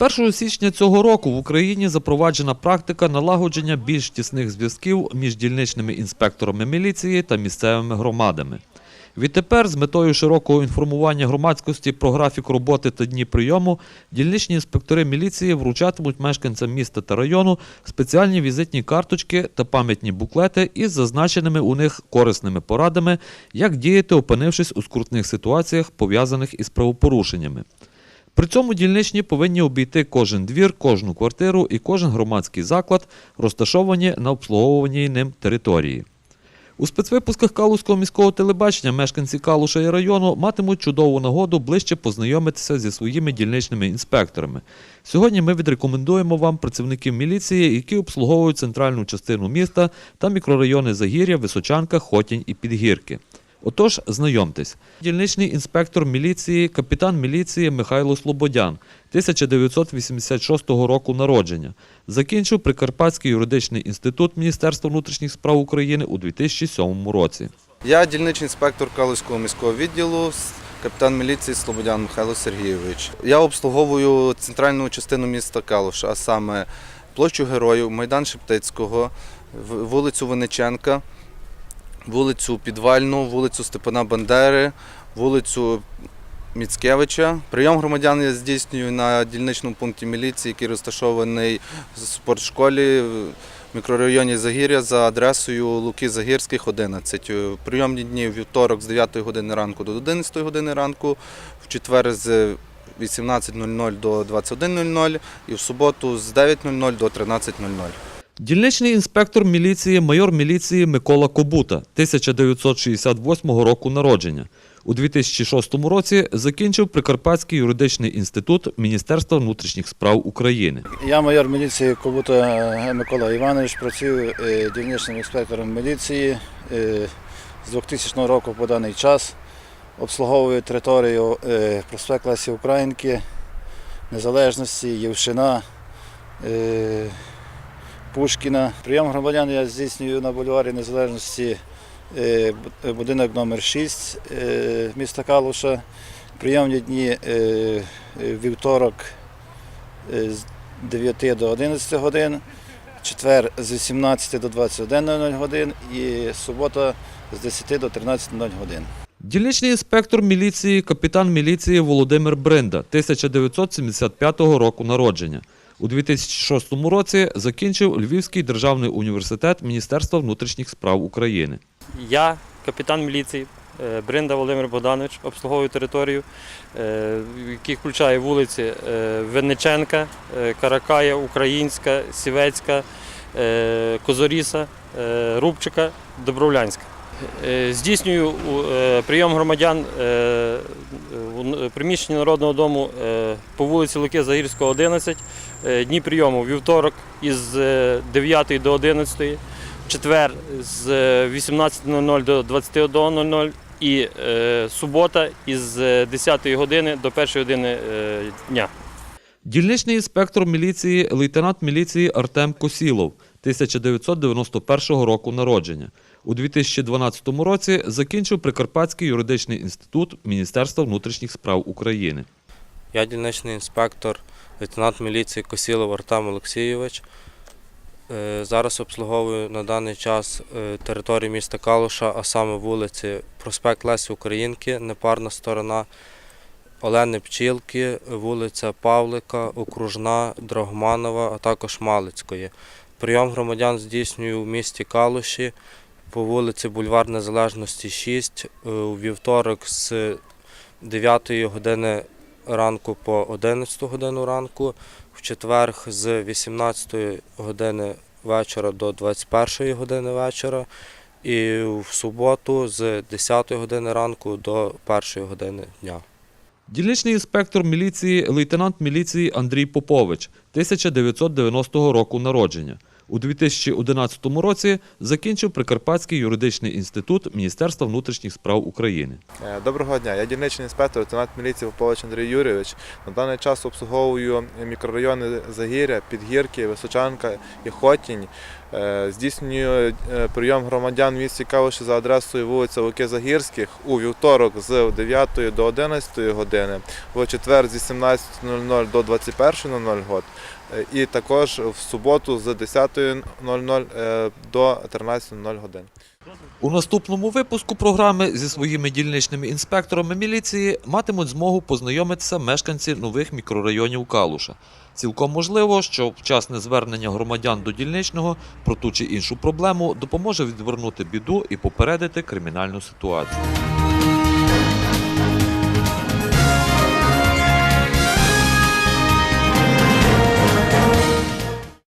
1 січня цього року в Україні запроваджена практика налагодження більш тісних зв'язків між дільничними інспекторами міліції та місцевими громадами. Відтепер, з метою широкого інформування громадськості про графік роботи та дні прийому, дільничні інспектори міліції вручатимуть мешканцям міста та району спеціальні візитні карточки та пам'ятні буклети із зазначеними у них корисними порадами, як діяти, опинившись у скрутних ситуаціях, пов'язаних із правопорушеннями. При цьому дільничні повинні обійти кожен двір, кожну квартиру і кожен громадський заклад, розташовані на обслуговуваній ним території. У спецвипусках Калузького міського телебачення мешканці Калуша і району матимуть чудову нагоду ближче познайомитися зі своїми дільничними інспекторами. Сьогодні ми відрекомендуємо вам працівників міліції, які обслуговують центральну частину міста та мікрорайони Загір'я, Височанка, Хотінь і Підгірки. Отож, знайомтесь. Дільничний інспектор міліції, капітан міліції Михайло Слободян, 1986 року народження. Закінчив Прикарпатський юридичний інститут Міністерства внутрішніх справ України у 2007 році. Я дільничний інспектор Калузького міського відділу, капітан міліції Слободян Михайло Сергійович. Я обслуговую центральну частину міста Калуша, а саме площу Героїв, Майдан Шептицького, вулицю Винниченка, вулицю Підвальну, вулицю Степана Бандери, вулицю Міцкевича. Прийом громадян я здійснюю на дільничному пункті міліції, який розташований в спортшколі в мікрорайоні Загір'я за адресою Луки Загірських, 11. Е, Прийомні дні вівторок з 9 години ранку до 11 години ранку, в четвер з 18.00 до 21.00 і в суботу з 9.00 до 13.00. Дільничний інспектор міліції, майор міліції Микола Кобута, 1968 року народження. У 2006 році закінчив Прикарпатський юридичний інститут Міністерства внутрішніх справ України. Я майор міліції Кобута е, Микола Іванович, працюю е, дільничним інспектором міліції е, з 2000 року по даний час. Обслуговую територію проспект Лесі Українки, Незалежності, Євшина, Пушкіна. Прийом громадян я здійснюю на бульварі Незалежності е, будинок номер 6 е, міста Калуша. Прийомні дні е, вівторок з 9 до 11 годин, четвер з 18 до 21.00 годин і субота з 10 до 13.00 годин. Дільничний інспектор міліції, капітан міліції Володимир Бринда, 1975 року народження. У 2006 році закінчив Львівський державний університет Міністерства внутрішніх справ України. Я, капітан міліції е, Бринда Володимир Богданович, обслуговую територію, е, які включає вулиці е, Винниченка, Каракая, Українська, Сівецька, Козоріса, Рубчика, Добровлянська. Е, Здійснюю е, прийом громадян е, у приміщенні Народного дому е, по вулиці Луки Загірського, 11. Е, Дні прийому вівторок із е, 9 до 11 четвер з е, 18.00 до 21.00 і е, субота із е, 10 години до 1 години е, дня. Дільничний інспектор міліції, лейтенант міліції Артем Косілов, 1991 року народження. У 2012 році закінчив Прикарпатський юридичний інститут Міністерства внутрішніх справ України. Я дільничний інспектор, лейтенант міліції Косілов Артем Олексійович. Е, Зараз обслуговую на даний час е, територію міста Калуша, а саме вулиці Проспект Лесі Українки, непарна сторона, Олени Пчілки, вулиця Павлика, Окружна, Драгоманова, а також Малицької. Прийом громадян здійснюю в місті Калуші по вулиці Бульвар Незалежності 6 е, у вівторок з 9 години ранку по 11 годину ранку, в четвер з 18 години вечора до 21 години вечора, і в суботу з 10 години ранку до 1 години дня. Дільничний інспектор міліції, лейтенант міліції Андрій Попович, 1990 року народження. У 2011 році закінчив Прикарпатський юридичний інститут Міністерства внутрішніх справ України. Е, Доброго дня, я дільничний інспектор, лейтенант міліції Попович Андрій Юрійович. На даний час обслуговую мікрорайони Загір'я, Підгірки, Височанка і Хотінь. Е, Здійснює е, прийом громадян місті Калуші за адресою вулиця Луки Загірських у вівторок з 9 до 11 години, в четвер з 18.00 до 21.00 год, е, і також в суботу з 10.00 е, до 13.00 годин. У наступному випуску програми зі своїми дільничними інспекторами міліції матимуть змогу познайомитися мешканці нових мікрорайонів Калуша. Цілком можливо, що вчасне звернення громадян до дільничного про ту чи іншу проблему допоможе відвернути біду і попередити кримінальну ситуацію.